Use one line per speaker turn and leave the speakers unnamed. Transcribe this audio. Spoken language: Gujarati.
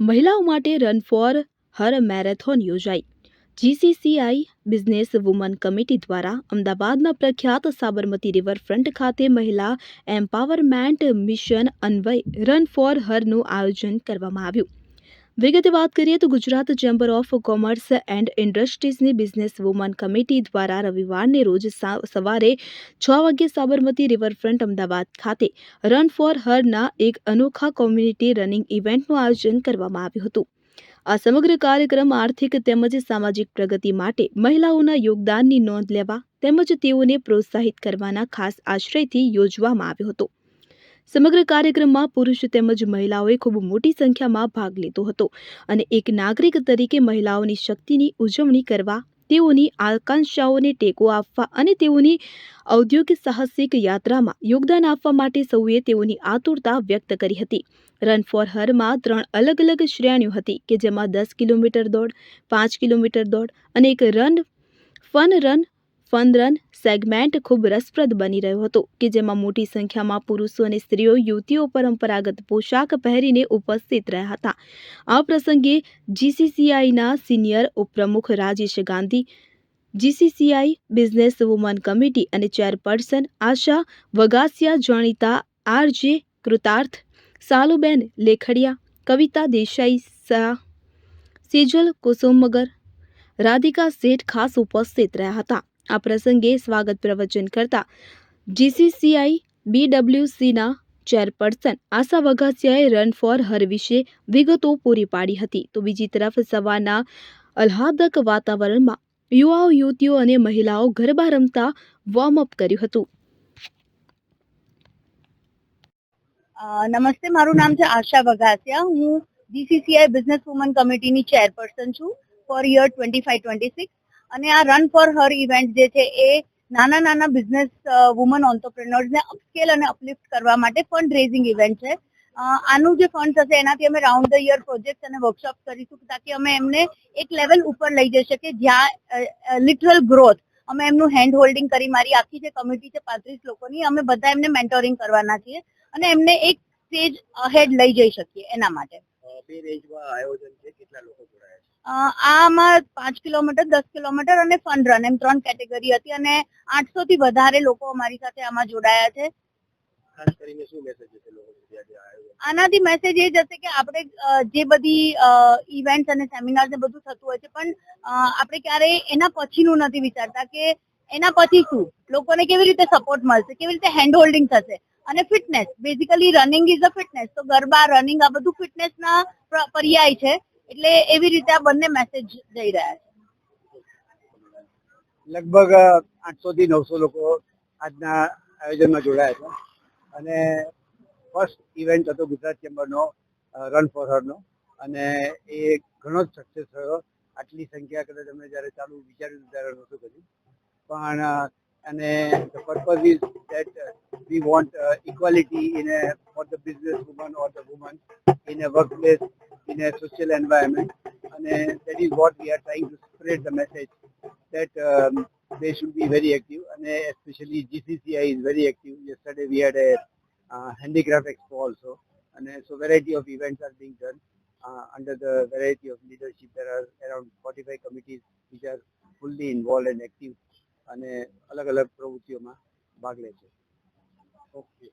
મહિલાઓ માટે રન ફોર હર મેરેથોન યોજાઈ. જીસીસીઆઈ બિઝનેસ વુમન કમિટી દ્વારા અમદાવાદના પ્રખ્યાત સાબરમતી રિવરફ્રન્ટ ખાતે મહિલા empowerment mission Anvay run for હરનું આયોજન કરવામાં આવ્યું. વિગતે વાત કરીએ તો Gujarat chamber of commerce and ઇન્ડસ્ટ્રીઝની business woman committee દ્વારા રવિવારને રોજ સવારે છ વાગ્યે સાબરમતી રિવરફ્રન્ટ અમદાવાદ ખાતે રન ફોર હરના એક અનોખા કોમ્યુનિટી રનિંગ ઇવેન્ટનું આયોજન કરવામાં આવ્યું હતું. આ સમગ્ર કાર્યક્રમ આર્થિક તેમજ સામાજિક પ્રગતિ માટે મહિલાઓના યોગદાનની નોંધ લેવા તેમજ તેઓને પ્રોત્સાહિત કરવાના ખાસ આશ્રયથી યોજવામાં આવ્યો હતો. સમગ્ર કાર્યક્રમમાં પુરુષ તેમજ મહિલાઓએ ખૂબ મોટી સંખ્યામાં ભાગ લીધો હતો અને એક નાગરિક તરીકે મહિલાઓની શક્તિની ઉજવણી કરવા, તેઓની આકાંક્ષાઓને ટેકો આપવા અને તેઓની ઔદ્યોગિક સાહસિક યાત્રામાં યોગદાન આપવા માટે સૌએ તેઓની આતુરતા વ્યક્ત કરી હતી. રન ફોર હરમાં ત્રણ અલગ અલગ શ્રેણીઓ હતી કે જેમાં દસ કિલોમીટર દોડ, પાંચ કિલોમીટર દોડ અને એક run fun run run segment ખૂબ રસપ્રદ બની રહ્યો હતો કે જેમાં મોટી સંખ્યામાં પુરુષો અને સ્ત્રીઓ યુવતીઓ પરંપરાગત પોશાક પહેરીને ઉપસ્થિત રહ્યા હતા. આ પ્રસંગે જીસીસીઆઈના સિનિયર ઉપપ્રમુખ Rajesh Gandhi, GCCI business woman committee અને ચેરપર્સન આશા વગાસિયા જાણીતા આરજે કૃતાર્થ, સાલુબેન લેખડિયા, કવિતા દેસાઈ શાહ, સેજલ કુસુમગર, રાધિકા શેઠ ખાસ ઉપસ્થિત રહ્યા હતા. આ પ્રસંગે સ્વાગત પ્રવચન કરતા જીસીસીઆઈ બીડબ્લ્યુસીના ચેરપર્સન આશા વઘાસિયાએ રન ફોર હર વિશે વિગતો પૂરી પાડી હતી. તો બીજી તરફ સવારના આહ્લાદક વાતાવરણમાં યુવાઓ, યુવતીઓ અને મહિલાઓ ગરબા રમતા વોર્મઅપ કર્યું હતું.
નમસ્તે, મારું નામ છે આશા વઘાસિયા. હું જીસીસીઆઈ બિઝનેસ વુમન કમિટીની ચેરપર્સન છું. Four year twenty five twenty six અને આ રન ફોર હર ઇવેન્ટ જે છે એ નાના નાના બિઝનેસ વુમન ઓન્ટરપ્રિનર્સને અપસ્કેલ અને અપલિફ્ટ કરવા માટે ફંડ રેઝિંગ ઇવેન્ટ છે આનું જે ફંડ હશે એનાથી અમે રાઉન્ડ ધ યર પ્રોજેક્ટ અને વર્કશોપ કરીશું તાકી અમે એમને એક લેવલ ઉપર લઈ જઈ શકીએ જ્યાં લિટરલ ગ્રોથ અમે એમનું હેન્ડ હોલ્ડિંગ કરી મારી આખી જે કમિટી છે પાંત્રીસ લોકોની, અમે બધા એમને મેન્ટોરિંગ કરવાના છીએ અને એમને એક સ્ટેજ હેડ લઈ જઈ શકીએ એના માટે.
આયોજન છે, કેટલા લોકો જોડાયા છે?
આમાં પાંચ કિલોમીટર દસ કિલોમીટર અને ફન રન એમ ત્રણ કેટેગરી હતી અને આઠસો થી વધારે લોકો અમારી સાથે આમાં જોડાયા છે. આનાથી મેસેજ એ જશે કે આપણે જે બધી ઇવેન્ટ્સ અને સેમિનાર્સ ને બધું થતું હોય છે પણ આપણે ક્યારેય એના પછીનું નથી વિચારતા કે એના પછી શું? લોકોને કેવી રીતે સપોર્ટ મળશે? કેવી રીતે હેન્ડ હોલ્ડિંગ થશે? અને fitness basically running is a fitness તો ગરબા રનિંગ આ બધું ફિટનેસના પર્યાય છે. એટલે એવી રીતે આ બંને મેસેજ જઈ રહ્યા છે.
લગભગ આઠસો થી નવસો લોકો આજના આયોજનમાં જોડાયા છે. અને ફર્સ્ટ ઇવેન્ટ હતો ગુજરાત ચેમ્બરનો રન ફોર હરનો અને એ ઘણો જ સક્સેસ થયો. આટલી સંખ્યા કદાચ અમે જ્યારે ચાલુ વિચાર્યું ત્યારે નહોતું કર્યું. પણ અને the purpose is that we want equality in for the business woman or the woman in a workplace in A social environment અને that is what we are trying to spread the message that um, they should be very active and uh, especially GCCI is very active. Yesterday we had a uh, handicraft expo also and uh, so variety of events are being done uh, under the variety of leadership. There are around 45 committees which are fully involved and active અને અલગ અલગ પ્રવૃત્તિઓમાં ભાગ લે છે ઓકે